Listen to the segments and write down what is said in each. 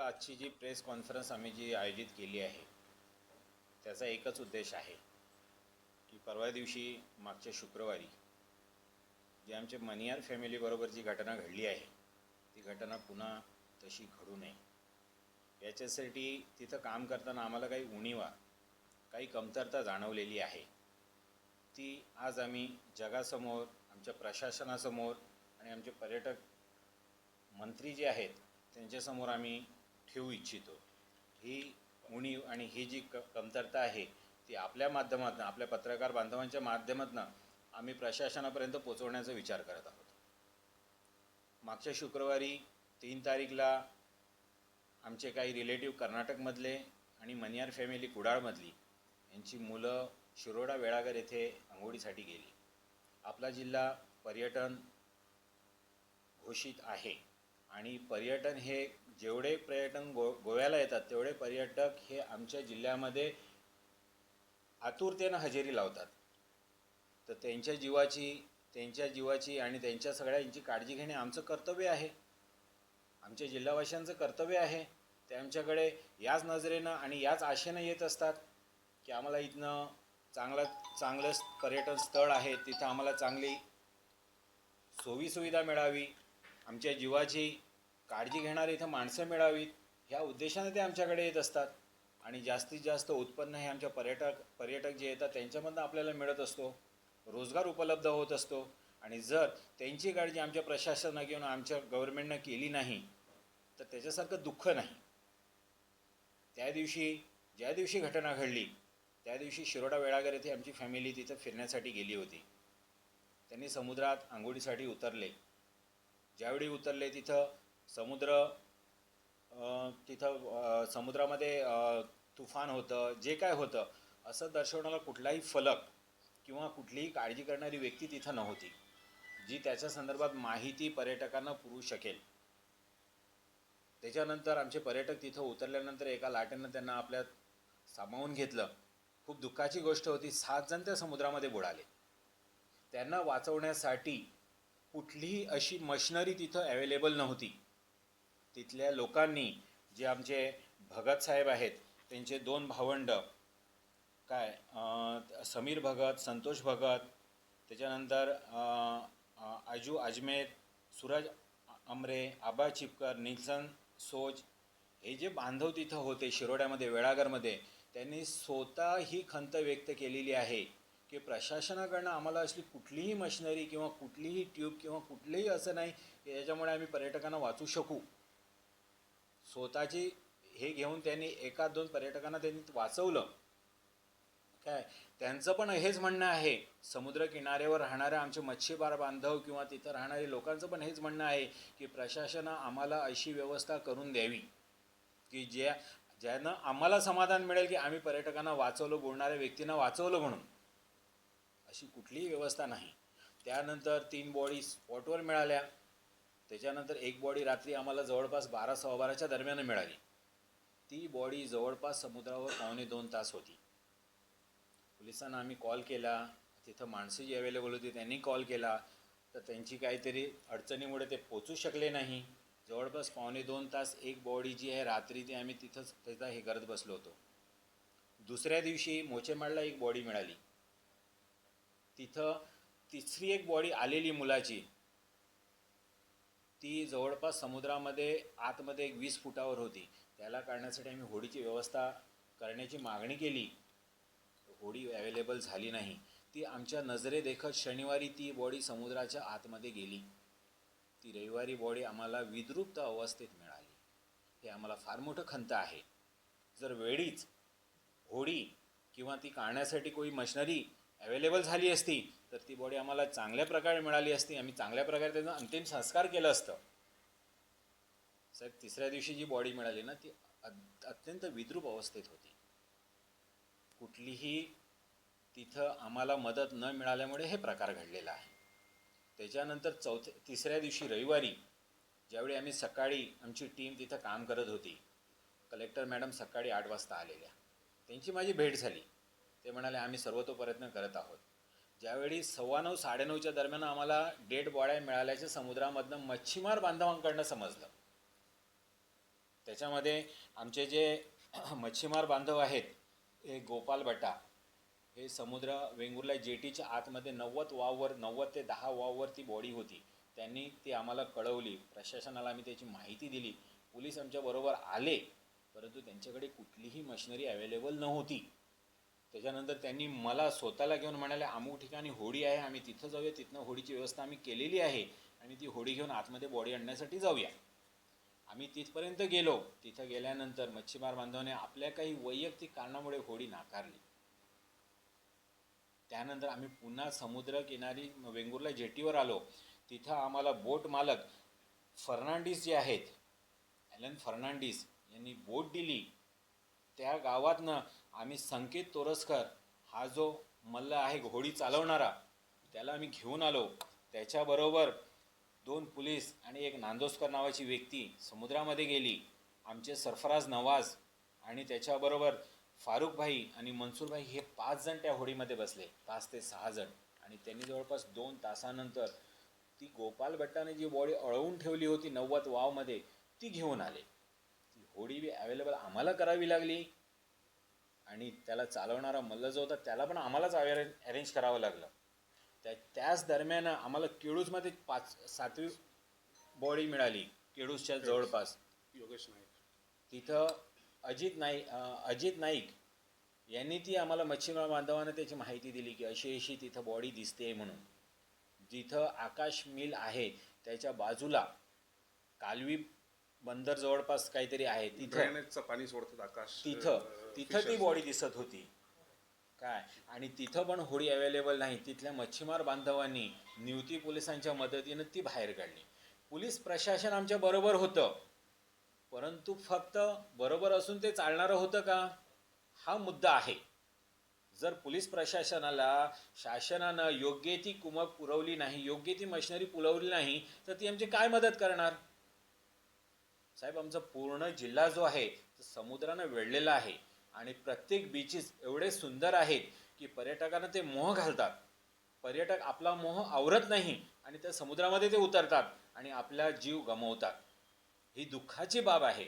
आजची जी press conference आम्ही जी आयोजित केली आहे त्याचा एकच उद्देश आहे की परवा दिवशी मागच्या शुक्रवारी जे आमच्या मनियार फॅमिलीबरोबर जी घटना घडली आहे ती घटना पुन्हा तशी घडू नये. याच्यासाठी तिथं काम करताना आम्हाला काही उणीवा काही कमतरता जाणवलेली आहे. ती आज आम्ही जगासमोर आमच्या प्रशासनासमोर आणि आमचे पर्यटक मंत्री जे आहेत त्यांच्यासमोर आम्ही ठेवू इच्छितो. ही उणीव आणि ही जी क कमतरता आहे ती आपल्या माध्यमातून आपल्या पत्रकार बांधवांच्या माध्यमातून आम्ही प्रशासनापर्यंत पोचवण्याचा विचार करत आहोत. मागच्या शुक्रवारी तीन तारीखला आमचे काही रिलेटिव्ह कर्नाटकमधले आणि मनियार फॅमिली कुडाळमधली यांची मुलं शिरोडा वेळागर येथे आंघोळीसाठी गेली. आपला जिल्हा पर्यटन घोषित आहे. आणि पर्यटन हे जेवढे पर्यटन गो गोव्याला येतात तेवढे पर्यटक हे आमच्या जिल्ह्यामध्ये आतुरतेनं हजेरी लावतात. तर त्यांच्या जीवाची त्यांच्या जीवाची आणि त्यांच्या सगळ्यांची काळजी घेणे आमचं कर्तव्य आहे. आमच्या जिल्हावासियांचं कर्तव्य आहे. ते आमच्याकडे याच नजरेनं आणि याच आशेनं येत असतात की आम्हाला इथनं चांगलं चांगलं पर्यटन स्थळ आहे. तिथं आम्हाला चांगली सोयीसुविधा मिळावी. आमच्या जीवाची काळजी घेणारी इथं माणसं मिळावीत ह्या उद्देशाने ते आमच्याकडे येत असतात. आणि जास्तीत जास्त उत्पन्न हे आमच्या पर्यटक पर्यटक जे येतात त्यांच्यामधनं आपल्याला मिळत असतो. रोजगार उपलब्ध होत असतो. आणि जर त्यांची काळजी आमच्या प्रशासनानं किंवा आमच्या गव्हर्नमेंटनं केली नाही तर त्याच्यासारखं दुःख नाही. त्या दिवशी ज्या दिवशी घटना घडली त्या दिवशी शिरोडा वेळागर येथे आमची फॅमिली तिथं फिरण्यासाठी गेली होती. त्यांनी समुद्रात आंघोळीसाठी उतरले. ज्यावेळी उतरले तिथं समुद्र तिथं समुद्रामध्ये तुफान होतं जे काय होतं असं दर्शवणारा कुठलाही फलक किंवा कुठलीही काळजी करणारी व्यक्ती तिथं नव्हती जी त्याच्या संदर्भात माहिती पर्यटकांना पुरू शकेल. त्याच्यानंतर आमचे पर्यटक तिथं उतरल्यानंतर एका लाटेनं त्यांना आपल्यात सामावून घेतलं. खूप दुःखाची गोष्ट होती सात जण त्या समुद्रामध्ये बुडाले. त्यांना वाचवण्यासाठी कुठलीही अशी मशिनरी तिथं अवेलेबल नव्हती. तिथल्या लोकांनी जे आमचे भगत साहेब आहेत त्यांचे दोन भावंड काय समीर भगत संतोष भगत त्याच्यानंतर आजू अजमेर सूरज अमरे आबा चिपकर निल्सन सोज हे जे बांधव तिथं होते शिरोड्यामध्ये वेळागरमध्ये त्यांनी स्वतः ही खंत व्यक्त केलेली आहे. की प्रशासनाकडनं आम्हाला अशी कुठलीही मशिनरी किंवा कुठलीही ट्यूब किंवा कुठलीही असं नाही की याच्यामुळे आम्ही पर्यटकांना वाचू शकू. स्वतःची हे घेऊन त्यांनी एका दोन पर्यटकांना त्यांनी वाचवलं. काय? त्यांचं पण हेच म्हणणं आहे. समुद्र किनाऱ्यावर राहणारे आमचे मच्छीमार बांधव किंवा तिथं राहणारे लोकांचं पण हेच म्हणणं आहे की प्रशासनं आम्हाला अशी व्यवस्था करून द्यावी. की ज्या ज्यानं आम्हाला समाधान मिळेल की आम्ही पर्यटकांना वाचवलं बोलणाऱ्या व्यक्तींना वाचवलं म्हणून. अशी कुठलीही व्यवस्था नाही. त्यानंतर तीन बॉडी स्पॉटवर मिळाल्या. त्याच्यानंतर एक बॉडी रात्री आम्हाला जवळपास बारा सव्वा बाराच्या दरम्यान मिळाली. ती बॉडी जवळपास समुद्रावर पावणे दोन तास होती. पोलिसांना आम्ही कॉल केला. तिथं माणसं जी अवेलेबल होती त्यांनी कॉल केला. तर त्यांची काहीतरी अडचणीमुळे ते पोचू शकले नाही. जवळपास पावणे दोन तास एक बॉडी जी आहे रात्री ती आम्ही तिथंच त्याचा हे करत बसलो होतो. दुसऱ्या दिवशी मोचेमाडला एक बॉडी मिळाली. तिथं तिसरी एक बॉडी आलेली मुलाची. ती जवळपास समुद्रामध्ये आतमध्ये एक वीस फुटावर होती. त्याला काढण्यासाठी आम्ही होडीची व्यवस्था करण्याची मागणी केली. होडी अवेलेबल झाली नाही. ती आमच्या नजरेदेखत शनिवारी ती बॉडी समुद्राच्या आतमध्ये गेली. ती रविवारी बॉडी आम्हाला विद्रुप्त अवस्थेत मिळाली. हे आम्हाला फार मोठं खंत आहे. जर वेळीच होडी किंवा ती काढण्यासाठी कोणी मशिनरी अवेलेबल झाली असती तर ती बॉडी आम्हाला चांगल्या प्रकारे मिळाली असती. आम्ही चांगल्या प्रकारे त्याचा अंतिम संस्कार केलं असतं. साहेब तिसऱ्या दिवशी जी बॉडी मिळाली ना ती अत्यंत विद्रूप अवस्थेत होती. कुठलीही तिथं आम्हाला मदत न मिळाल्यामुळे हे प्रकार घडलेला आहे. त्याच्यानंतर चौथ्या तिसऱ्या दिवशी रविवारी ज्यावेळी आम्ही सकाळी आमची टीम तिथं काम करत होती कलेक्टर मॅडम सकाळी आठ वाजता आलेल्या. त्यांची माझी भेट झाली. ते म्हणाले आम्ही सर्वतो प्रयत्न करत आहोत. ज्यावेळी सव्वा नऊ साडेनऊच्या दरम्यान आम्हाला डेड बॉड्या मिळाल्याच्या समुद्रामधनं मच्छीमार बांधवांकडनं समजलं. त्याच्यामध्ये आमचे जे मच्छीमार बांधव आहेत हे गोपाल बटा हे समुद्र वेंगुर्ला जेटीच्या आतमध्ये नव्वद वाववर नव्वद ते दहा वाववर ती बॉडी होती. त्यांनी ती आम्हाला कळवली प्रशासनाला आम्ही त्याची माहिती दिली. पोलीस आमच्याबरोबर आले परंतु त्यांच्याकडे कुठलीही मशिनरी अवेलेबल नव्हती. त्याच्यानंतर त्यांनी मला स्वतःला घेऊन म्हणाले अमुक ठिकाणी होडी आहे आम्ही तिथं जाऊया तिथनं होडीची व्यवस्था आम्ही केलेली आहे आणि ती होडी घेऊन आतमध्ये बॉडी आणण्यासाठी जाऊया. आम्ही तिथपर्यंत गेलो. तिथं गेल्यानंतर मच्छीमार बांधवाने आपल्या काही वैयक्तिक कारणामुळे होडी नाकारली. त्यानंतर आम्ही पुन्हा समुद्रकिनारी वेंगुर्ला जेटीवर आलो. तिथं आम्हाला बोट मालक फर्नांडिस जे आहेत ॲलन फर्नांडिस यांनी बोट दिली. त्या गावातनं आम्ही संकेत तोरसकर हा जो मल्ल आहे घोडी चालवणारा त्याला आम्ही घेऊन आलो. त्याच्याबरोबर दोन पोलीस आणि एक नांदोसकर नावाची व्यक्ती समुद्रामध्ये गेली. आमचे सरफराज नवाज आणि त्याच्याबरोबर फारुख भाई आणि मनसूर भाई हे पाच जण त्या होडीमध्ये बसले पाच ते सहा जण. आणि त्यांनी जवळपास दोन तासानंतर ती गोपाल भट्टाने जी बॉडी अळवून ठेवली होती नव्वद वावमध्ये ती घेऊन आले. ती होडी बी अवेलेबल आम्हाला करावी लागली. आणि त्याला चालवणारा मल्ल जो होता त्याला पण आम्हालाच अरेंज करावं लागलं. त्या त्याच दरम्यान आम्हाला केळूजमध्ये पाच सातवी बॉडी मिळाली केळूजच्या जवळपास. योगेश नाईक. तिथं अजित नाईक अजित नाईक यांनी ती आम्हाला मच्छीमार बांधवानं त्याची माहिती दिली की अशी अशी तिथं बॉडी दिसते म्हणून. जिथं आकाश मिल आहे त्याच्या बाजूला कालवी बंदर जवळपास काहीतरी आहे. तिथं ड्रेनेजचं पाणी सोडतात आकाश तिथं अं, तिथं ती. बॉडी दिसत होती. काय? आणि तिथं पण होडी अवेलेबल नाही. तिथल्या मच्छीमार बांधवांनी निवती पोलिसांच्या मदतीनं ती बाहेर काढली. पोलीस प्रशासन आमच्या बरोबर होतं. परंतु फक्त बरोबर असून ते चालणारं होतं का? हा मुद्दा आहे. जर पोलीस प्रशासनाला शासनानं योग्य ती कुमक पुरवली नाही योग्य ती मशिनरी पुरवली नाही तर ती आमची काय मदत करणार? साहेब आमचा पूर्ण जिल्हा जो आहे तो समुद्रानं वेढलेला आहे. आणि प्रत्येक बीचेस एवढे सुंदर आहेत की पर्यटकांना ते मोह घालतात. पर्यटक आपला मोह आवरत नाही आणि त्या समुद्रामध्ये ते उतरतात आणि आपला जीव गमवतात. ही दुःखाची बाब आहे.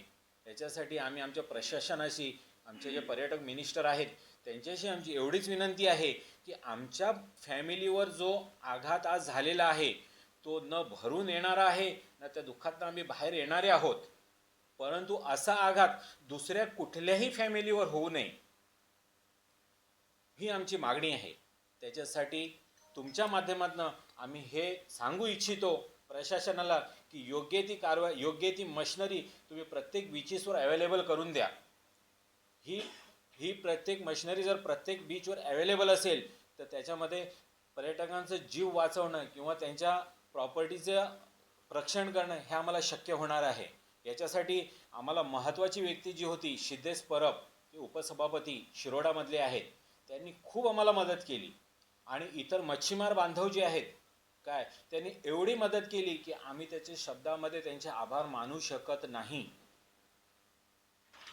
त्याच्यासाठी आम्ही आमच्या प्रशासनाशी आमचे जे पर्यटक मिनिस्टर आहेत त्यांच्याशी आमची एवढीच विनंती आहे की आमच्या फॅमिलीवर जो आघात आज झालेला आहे तो न भरून येणारा आहे न त्या दुःखातनं आम्ही बाहेर येणारे आहोत. परंतु असा आघात दुसऱ्या कुठल्याही फॅमिलीवर होऊ नये. ही आमची मागणी आहे. त्याच्यासाठी तुमच्या माध्यमातून आम्ही हे सांगू इच्छितो प्रशासनाला की योग्य ती कारवाई योग्य ती मशिनरी तुम्ही प्रत्येक बीचेसवर अवेलेबल करून द्या. ही ही प्रत्येक मशिनरी जर प्रत्येक बीचवर अवेलेबल असेल तर त्याच्यामध्ये पर्यटकांचं जीव वाचवणं किंवा त्यांच्या प्रॉपर्टीचं रक्षण करणं हे आम्हाला शक्य होणार आहे. याच्यासाठी आम्हाला महत्त्वाची व्यक्ती जी होती सिद्धेश परब ते उपसभापती शिरोडामधले आहेत. त्यांनी खूप आम्हाला मदत केली. आणि इतर मच्छीमार बांधव जे आहेत काय त्यांनी एवढी मदत केली की आम्ही त्याच्या शब्दामध्ये त्यांचे आभार मानू शकत नाही.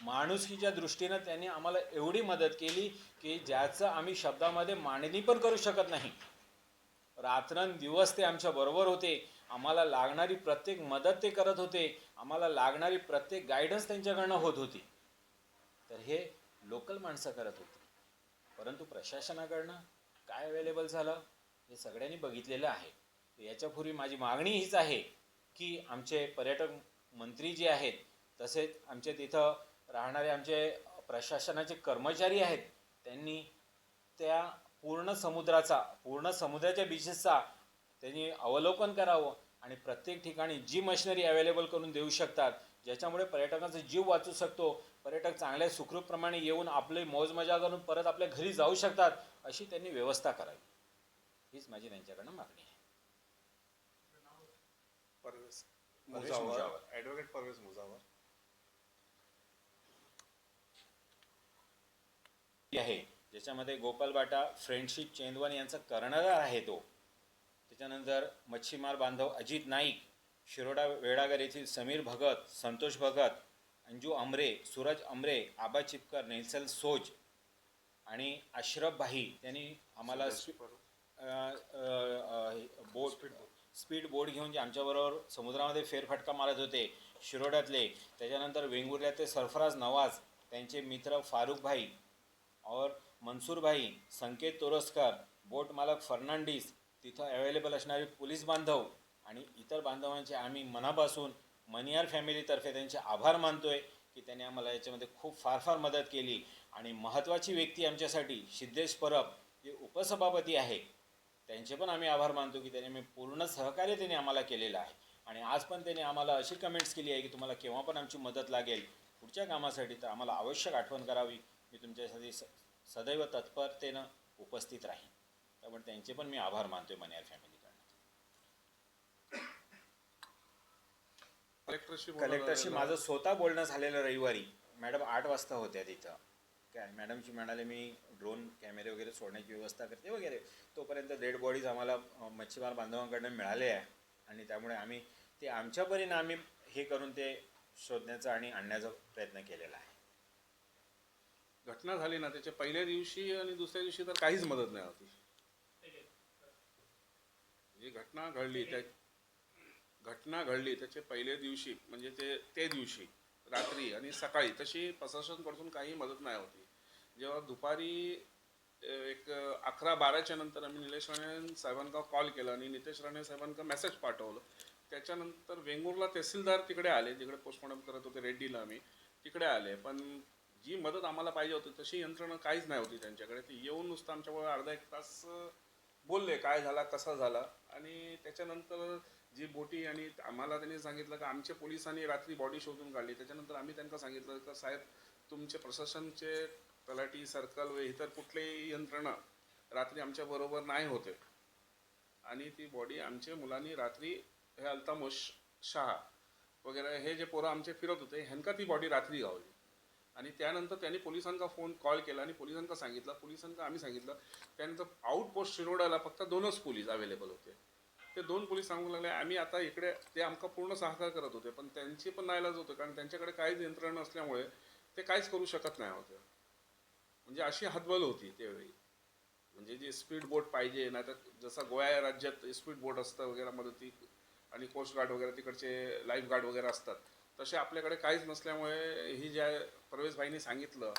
माणुसकीच्या दृष्टीनं त्यांनी आम्हाला एवढी मदत केली की ज्याचं आम्ही शब्दामध्ये मांडणी पण करू शकत नाही. रात्रंदिवस ते आमच्या बरोबर होते. आम्हाला लागणारी प्रत्येक मदत ते करत होते. आम्हाला लागणारी प्रत्येक गायडन्स त्यांच्याकडनं होत होती. तर हे लोकल माणसं करत होती. परंतु प्रशासनाकडनं काय अवेलेबल झालं? हे सगळ्यांनी बघितलेलं आहे. याच्यापूर्वी माझी मागणी हीच आहे की आमचे पर्यटक मंत्री जे आहेत तसेच आमचे तिथं राहणारे आमचे प्रशासनाचे कर्मचारी आहेत त्यांनी त्या पूर्ण समुद्राचा पूर्ण समुद्राच्या बीचेसचा त्यांनी अवलोकन करावं आणि प्रत्येक ठिकाणी जी मशिनरी अवेलेबल करून देऊ शकतात ज्याच्यामुळे पर्यटकांचा जीव वाचू शकतो पर्यटक चांगल्या सुखरूपप्रमाणे येऊन आपले मौज मजा करून परत आपल्या घरी जाऊ शकतात अशी त्यांनी व्यवस्था करावी. हीच माझी त्यांच्याकडनं मागणी आहे. परवेज. परवेज मुजावर मुजावर. ॲडव्होकेट परवेज मुजावर आहे. ज्याच्यामध्ये गोपाल बाटा फ्रेंडशिप चेंदवन यांचा कर्णधार आहे तो. त्याच्यानंतर मच्छीमार बांधव अजित नाईक शिरोडा वेळागर येथील समीर भगत संतोष भगत अंजू अमरे सूरज अमरे आबा चिपकर नेल्सल सोज आणि अशरफ भाई त्यांनी आम्हाला बोट स्पीड बोट. घेऊन जे आमच्याबरोबर समुद्रामध्ये फेरफटका मारत होते शिरोड्यातले त्याच्यानंतर वेंगुर्ल्याचे सरफराज नवाज त्यांचे मित्र फारुख भाई और मनसूर भाई संकेत तोरसकर बोट मालक फर्नांडिस तिथं अवेलेबल असणारे पोलीस बांधव आणि इतर बांधवांचे आम्ही मनापासून मनियार फॅमिलीतर्फे त्यांचे आभार मानतोय की त्यांनी आम्हाला याच्यामध्ये खूप फार फार मदत केली. आणि महत्त्वाची व्यक्ती आमच्यासाठी सिद्धेश परब जे उपसभापती आहे. त्यांचे पण आम्ही आभार मानतो की त्यांनी मी पूर्ण सहकार्य त्यांनी आम्हाला केलेलं आहे. आणि आज पण त्यांनी आम्हाला अशी कमेंट्स केली आहे की तुम्हाला केव्हा पण आमची मदत लागेल पुढच्या कामासाठी तर आम्हाला आवश्यक आठवण करावी. मी तुमच्यासाठी स सदैव तत्परतेनं उपस्थित राहीन. त्यामुळे त्यांचे पण मी आभार मानतोय मनियार फॅमिलीकडनं कलेक्टरशी. माझं स्वतः बोलणं झालेलं रविवारी. मॅडम आठ वाजता होत्या तिथं. काय मॅडमशी म्हणाले मी ड्रोन कॅमेरे वगैरे सोडण्याची व्यवस्था करते वगैरे. तोपर्यंत डेड बॉडीज आम्हाला मच्छीमार बांधवांकडनं मिळाले आहे. आणि त्यामुळे आम्ही ते आमच्या परीनं आम्ही हे करून ते शोधण्याचा आणि आणण्याचा प्रयत्न केलेला आहे. घटना झाली ना त्याच्या पहिल्या दिवशी आणि दुसऱ्या दिवशी तर काहीच मदत नाही होती. जी घटना घडली त्या घटना घडली त्याचे पहिल्या दिवशी म्हणजे ते ते दिवशी रात्री आणि सकाळी तशी प्रशासनकडून काही मदत नाही होती. जेव्हा दुपारी एक अकरा बाराच्या नंतर आम्ही निलेश राणे साहेबांना कॉल केला आणि नितेश राणे साहेबांना मेसेज पाठवलं. त्याच्यानंतर वेंगुर्ला तहसीलदार तिकडे आले जिकडे पोस्टमॉर्टम करत होते रेड्डीला आम्ही तिकडे आले. पण जी मदत आम्हाला पाहिजे होती तशी यंत्रणा काहीच नाही होती त्यांच्याकडे. ते येऊन नुसतं आमच्याबरोबर अर्धा एक तास बोलले काय झाला कसा झाला आणि त्याच्यानंतर जी बोटी आणि आम्हाला त्यांनी सांगितलं का आमच्या पोलिसांनी रात्री बॉडी शोधून काढली. त्याच्यानंतर आम्ही त्यांना सांगितलं का साहेब तुमचे प्रशासनचे तलाठी सर्कल व इतर कुठलेही यंत्रणा रात्री आमच्या बरोबर नाही होते. आणि ती बॉडी आमच्या मुलांनी रात्री हे अल्तामोश शहा वगैरे हे जे पोरं आमचे फिरत होते ह्यांका ती बॉडी रात्री गावली आणि त्यानंतर त्यांनी पोलिसांचा फोन कॉल केला आणि पोलिसांका सांगितलं पोलिसांका आम्ही सांगितलं. त्यानंतर आउटपोस्ट शिरोडाला फक्त दोनच पोलीस अवेलेबल होते. ते दोन पोलीस सांगू लागले आम्ही आता इकडे ते आमका पूर्ण सहकार करत होते पण त्यांची पण नाईलाज होते कारण त्यांच्याकडे काहीच यंत्रणा नसल्यामुळे ते काहीच करू शकत नाही होते. म्हणजे अशी हतबल होती त्यावेळी. म्हणजे जे स्पीड बोट पाहिजे नाही तर जसं गोव्या राज्यात स्पीड बोट असतं वगैरे मदती आणि कोस्ट गार्ड वगैरे तिकडचे लाईफ गार्ड वगैरे असतात. तसे आपल्याकडे काहीच नसल्यामुळे ही ज्या प्रवेशभाईंनी सांगितलं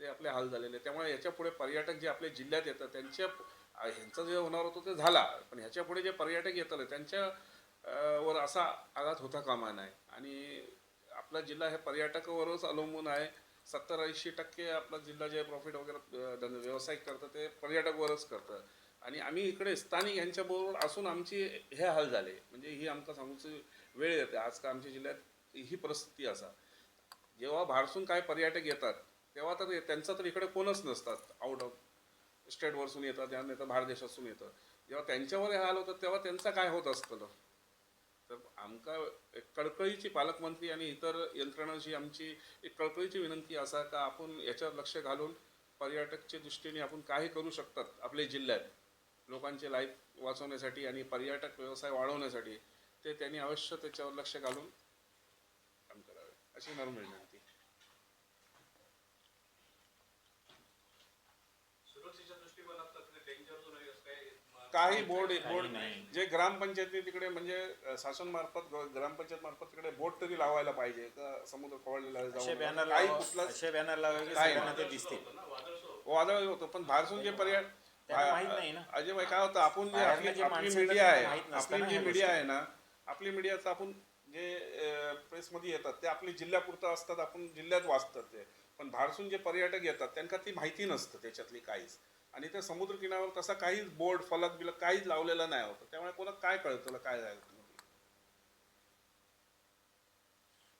ते आपले हाल झालेले. त्यामुळे याच्यापुढे पर्यटक जे आपल्या जिल्ह्यात येतात त्यांच्या ह्यांचा ह्यांचं जे होणार होतं ते झाला. पण ह्याच्यापुढे जे पर्यटक येतात त्यांच्या वर असा आघात होता कामा नाही आणि आपला जिल्हा हे पर्यटकावरच अवलंबून आहे. सत्तर ऐंशी टक्के आपला जिल्हा जे प्रॉफिट वगैरे अं, धंदा व्यावसायिक करतं ते पर्यटकवरच करतं. आणि आम्ही इकडे स्थानिक यांच्याबरोबर असून आमची हे हाल झाले. म्हणजे ही आमका सांगूची वेळ येते. आज का आमच्या जिल्ह्यात ही परिस्थिती असा. जेव्हा भारसून काय पर्यटक येतात तेव्हा तर त्यांचं तर इकडे कोणच नसतात. आउट ऑफ स्टेटवरसून येतात या नाही तर बाहेर देशातून येतं जेव्हा त्यांच्यावर हे हाल होतं तेव्हा त्यांचं काय होत असतं? तर आमका एक कळकळीची पालकमंत्री आणि इतर यंत्रणांशी आमची एक कळकळीची विनंती असा का आपण याच्यावर लक्ष घालून पर्यटकच्या दृष्टीने आपण काही करू शकतात आपल्या जिल्ह्यात. लोकांचे लाईफ वाचवण्यासाठी आणि पर्यटक व्यवसाय वाढवण्यासाठी ते त्यांनी अवश्य त्याच्यावर लक्ष घालून अशी विनंती आहे असं काही बोर्ड बोर्ड नाही. जे ग्रामपंचायती तिकडे म्हणजे शासन मार्फत ग्रामपंचायत मार्फत तिकडे बोट तरी लावायला पाहिजे समुद्र खवळलेला जाऊन बॅनर काही असे बॅनर लावा की काय सगळ्यांना नाही. ते दिसतील ना वादळ होतं पण भारसून जे पर्याय त्यांना माहीत नाही ना. अजय भाई काय होतं आपण जे आपली मीडिया आहे आपली जी मीडिया. आहे ना आपली मीडियाचं आपण जे प्रेसमध्ये येतात ते आपले जिल्ह्यापुरतं असतात आपण जिल्ह्यात वाचतात ते. पण भारसून जे पर्यटक येतात त्यांना ती माहिती नसतं त्याच्यातली काहीच. आणि त्या समुद्रकिनाऱ्यावर तसा काहीच बोर्ड फलक बिलक काहीच लावलेला नाही होतं. त्यामुळे कोणाला काय कळतं काय झालं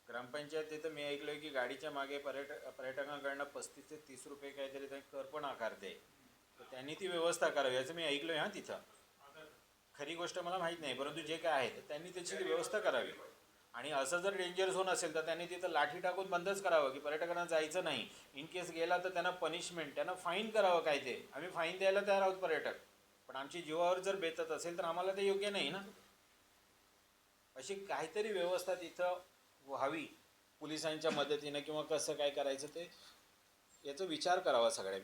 ग्रामपंचायत तिथं मी ऐकलोय की गाडीच्या मागे पर्यटक पर्यटकांकडनं पस्तीस ते तीस रुपये काहीतरी कर पण आकारते. तर त्यांनी ती व्यवस्था करावी याचं मी ऐकलोय हा तिथं. खरी गोष्ट मला माहीत नाही परंतु जे काय आहे त्यांनी त्याची व्यवस्था करावी. आणि असं जर डेंजर झोन असेल तर त्यांनी तिथं लाठी टाकून बंदच करावं की पर्यटकांना जायचं नाही. इन केस गेला तर त्यांना पनिशमेंट त्यांना फाईन करावं काय ते. आम्ही फाईन द्यायला तयार आहोत पर्यटक. पण आमची जीवावर जर बेतत असेल तर आम्हाला ते योग्य नाही ना? अशी काहीतरी व्यवस्था तिथं व्हावी पोलिसांच्या मदतीनं किंवा कसं काय करायचं ते याचा विचार करावा सगळ्या